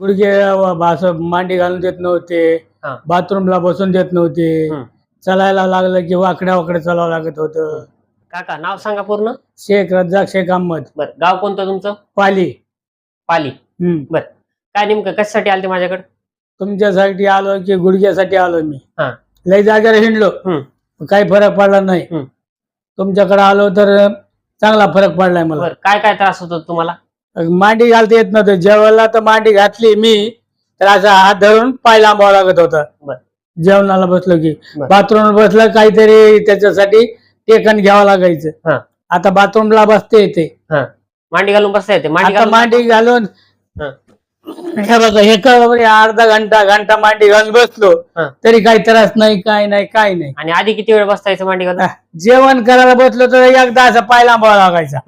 गुडघे असं मांडी घालून देत नव्हते. हा. बाथरूमला बसून देत नव्हते. हम्म. चालायला लागलं की वाकड्या वाकडे चालावं लागत होतं. काका नाव सांगा पूर्ण. शेख रज्जाक शेख अहमद. बर गाव कोणतं तुमचं? पाली. पाली. हम्म. बर. काय नेमकं कशासाठी आले ते माझ्याकडे? तुमच्यासाठी आलो की गुडघ्यासाठी आलो मी? हा. लय जागेवर हिंडलो. काही फरक पडला नाही. तुमच्याकडे आलो तर चांगला फरक पडलाय मला. बर काय काय त्रास होतो तुम्हाला? मांडी घालता येत नव्हतं. जेवायला तर मांडी घातली मी तर असा हात धरून पाय लांबावं लागत होता. जेवणाला बसलो की. बाथरूम बसलं काहीतरी त्याच्यासाठी टेकन घ्यावं लागायचं. हा. आता बाथरूमला बसते येते. मांडी घालून बसता येते. मांडी घालून मांडी घालून हा. अर्धा घंटा घंटा मांडी घालून बसलो. तरी काही त्रास नाही काय नाही काय नाही. आणि आधी किती वेळ बसता यायचं मांडी घालून? जेवण करायला बसलो तर एकदा असं पाय लांबावा लागायचा.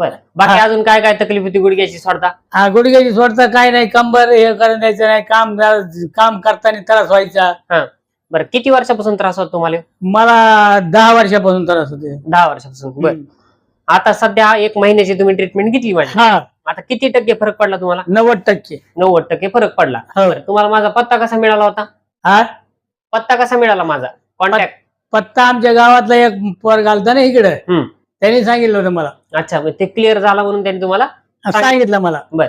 बर. बाकी हा. अजून काय काय तकलीफ होती गुडघ्याची सोडता? हा गुडघ्याची सोडता काय नाही. कंबर हे करून द्यायचं नाही. काम काम करताना त्रास व्हायचा. बरं किती वर्षापासून त्रास होतो तुम्हाला? मला दहा वर्षापासून त्रास होते. दहा वर्षापासून. बर. आता सध्या एक महिन्याची तुम्ही ट्रीटमेंट घेतली माझी. हा. आता किती टक्के फरक पडला तुम्हाला? नव्वद टक्के. नव्वद टक्के फरक पडला. हो. बरं, तुम्हाला माझा पत्ता कसा मिळाला होता? हा? पत्ता कसा मिळाला माझा? कॉन्टॅक्ट पत्ता आमच्या गावातला एक पोर घालता ना इकडे. हम्म. त्यांनी सांगितलं होतं मला. अच्छा ते क्लिअर झाला म्हणून त्यांनी तुम्हाला सांगितलं. मला. बर.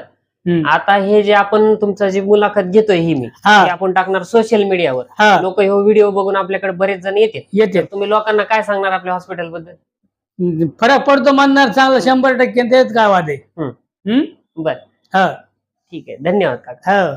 आता हे जे आपण तुमचं जी मुलाखत घेतोय ही मी आपण टाकणार सोशल मीडियावर लोक हे व्हिडिओ बघून आपल्याकडे बरेच जण येते येते तुम्ही लोकांना काय सांगणार आपल्या हॉस्पिटलबद्दल? फरक पडतो म्हणणार चांगलं शंभर टक्के तेच काय वाद आहे? बर. हा. ठीक आहे. धन्यवाद काका. हा.